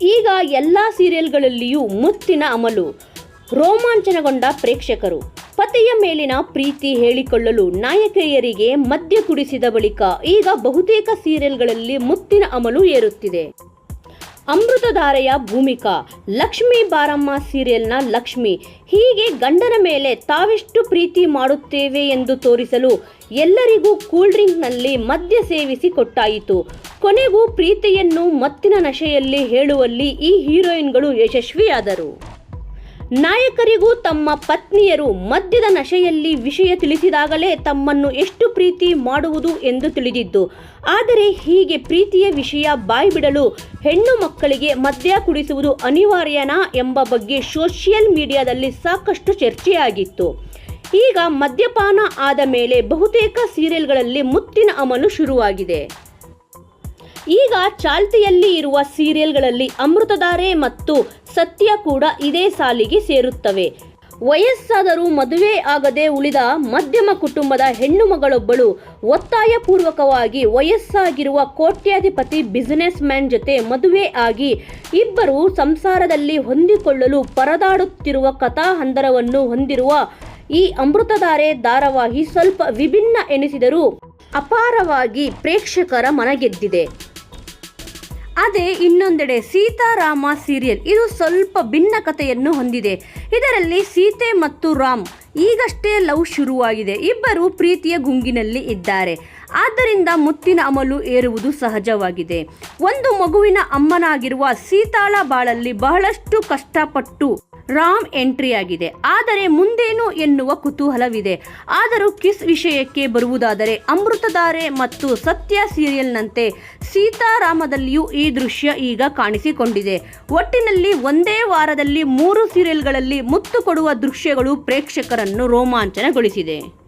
ಈಗ ಎಲ್ಲ ಸೀರಿಯಲ್ಗಳಲ್ಲಿಯೂ ಮುತ್ತಿನ ಅಮಲು, ರೋಮಾಂಚನಗೊಂಡ ಪ್ರೇಕ್ಷಕರು. ಪತಿಯ ಮೇಲಿನ ಪ್ರೀತಿ ಹೇಳಿಕೊಳ್ಳಲು ನಾಯಕಿಯರಿಗೆ ಮದ್ಯ ಕುಡಿಸಿದ ಬಳಿಕ ಈಗ ಬಹುತೇಕ ಸೀರಿಯಲ್ಗಳಲ್ಲಿ ಮುತ್ತಿನ ಅಮಲು ಏರುತ್ತಿದೆ. ಅಮೃತಧಾರೆಯ ಭೂಮಿಕಾ, ಲಕ್ಷ್ಮಿ ಬಾರಮ್ಮ ಸೀರಿಯಲ್ನ ಲಕ್ಷ್ಮಿ, ಹೀಗೆ ಗಂಡನ ಮೇಲೆ ತಾವೆಷ್ಟು ಪ್ರೀತಿ ಮಾಡುತ್ತೇವೆ ಎಂದು ತೋರಿಸಲು ಎಲ್ಲರಿಗೂ ಕೂಲ್ ಡ್ರಿಂಕ್ನಲ್ಲಿ ಮದ್ಯ ಸೇವಿಸಿ ಕೊಟ್ಟಾಯಿತು. ಕೊನೆಗೂ ಪ್ರೀತಿಯನ್ನು ಮತ್ತಿನ ನಶೆಯಲ್ಲಿ ಹೇಳುವಲ್ಲಿ ಈ ಹೀರೋಯಿನ್ಗಳು ಯಶಸ್ವಿಯಾದರು. ನಾಯಕರಿಗೂ ತಮ್ಮ ಪತ್ನಿಯರು ಮದ್ಯದ ನಶೆಯಲ್ಲಿ ವಿಷಯ ತಿಳಿಸಿದಾಗಲೇ ತಮ್ಮನ್ನು ಎಷ್ಟು ಪ್ರೀತಿ ಮಾಡುವುದು ಎಂದು ತಿಳಿದಿದ್ದು, ಆದರೆ ಹೀಗೆ ಪ್ರೀತಿಯ ವಿಷಯ ಬಾಯ್ಬಿಡಲು ಹೆಣ್ಣು ಮಕ್ಕಳಿಗೆ ಮದ್ಯ ಕುಡಿಸುವುದು ಅನಿವಾರ್ಯನಾ ಎಂಬ ಬಗ್ಗೆ ಸೋಷಿಯಲ್ ಮೀಡಿಯಾದಲ್ಲಿ ಸಾಕಷ್ಟು ಚರ್ಚೆಯಾಗಿತ್ತು. ಈಗ ಮದ್ಯಪಾನ ಆದ ಮೇಲೆ ಬಹುತೇಕ ಸೀರಿಯಲ್ಗಳಲ್ಲಿ ಮುತ್ತಿನ ಅಮಲು ಶುರುವಾಗಿದೆ. ಈಗ ಚಾಲ್ತಿಯಲ್ಲಿ ಇರುವ ಸೀರಿಯಲ್ಗಳಲ್ಲಿ ಅಮೃತಧಾರೆ ಮತ್ತು ಸತ್ಯ ಕೂಡ ಇದೇ ಸಾಲಿಗೆ ಸೇರುತ್ತವೆ. ವಯಸ್ಸಾದರೂ ಮದುವೆ ಆಗದೆ ಉಳಿದ ಮಧ್ಯಮ ಕುಟುಂಬದ ಹೆಣ್ಣು ಮಗಳೊಬ್ಬಳು ಒತ್ತಾಯಪೂರ್ವಕವಾಗಿ ವಯಸ್ಸಾಗಿರುವ ಕೋಟ್ಯಾಧಿಪತಿ ಬಿಸಿನೆಸ್ ಮ್ಯಾನ್ ಜೊತೆ ಮದುವೆ ಆಗಿ ಇಬ್ಬರು ಸಂಸಾರದಲ್ಲಿ ಹೊಂದಿಕೊಳ್ಳಲು ಪರದಾಡುತ್ತಿರುವ ಕಥಾಹಂದರವನ್ನು ಹೊಂದಿರುವ ಈ ಅಮೃತಧಾರೆ ಧಾರಾವಾಹಿ ಸ್ವಲ್ಪ ವಿಭಿನ್ನ ಎನಿಸಿದರೂ ಅಪಾರವಾಗಿ ಪ್ರೇಕ್ಷಕರ ಮನಗೆದ್ದಿದೆ. ಅದೇ ಇನ್ನೊಂದೆಡೆ ಸೀತಾರಾಮ ಸೀರಿಯಲ್ ಇದು ಸ್ವಲ್ಪ ಭಿನ್ನ ಕಥೆಯನ್ನು ಹೊಂದಿದೆ. ಇದರಲ್ಲಿ ಸೀತೆ ಮತ್ತು ರಾಮ್ ಈಗಷ್ಟೇ ಲವ್ ಶುರುವಾಗಿದೆ. ಇಬ್ಬರು ಪ್ರೀತಿಯ ಗುಂಗಿನಲ್ಲಿ ಇದ್ದಾರೆ. ಆದ್ದರಿಂದ ಮುತ್ತಿನ ಅಮಲು ಏರುವುದು ಸಹಜವಾಗಿದೆ. ಒಂದು ಮಗುವಿನ ಅಮ್ಮನಾಗಿರುವ ಸೀತಾಳ ಬಾಳಲ್ಲಿ ಬಹಳಷ್ಟು ಕಷ್ಟಪಟ್ಟು ರಾಮ್ ಎಂಟ್ರಿ ಆಗಿದೆ. ಆದರೆ ಮುಂದೇನು ಎನ್ನುವ ಕುತೂಹಲವಿದೆ. ಆದರೂ ಕಿಸ್ ವಿಷಯಕ್ಕೆ ಬರುವುದಾದರೆ ಅಮೃತಧಾರೆ ಮತ್ತು ಸತ್ಯ ಸೀರಿಯಲ್ನಂತೆ ಸೀತಾರಾಮದಲ್ಲಿಯೂ ಈ ದೃಶ್ಯ ಈಗ ಕಾಣಿಸಿಕೊಂಡಿದೆ. ಒಟ್ಟಿನಲ್ಲಿ ಒಂದೇ ವಾರದಲ್ಲಿ ಮೂರು ಸೀರಿಯಲ್ಗಳಲ್ಲಿ ಮುತ್ತು ಕೊಡುವ ದೃಶ್ಯಗಳು ಪ್ರೇಕ್ಷಕರನ್ನು ರೋಮಾಂಚನಗೊಳಿಸಿದೆ.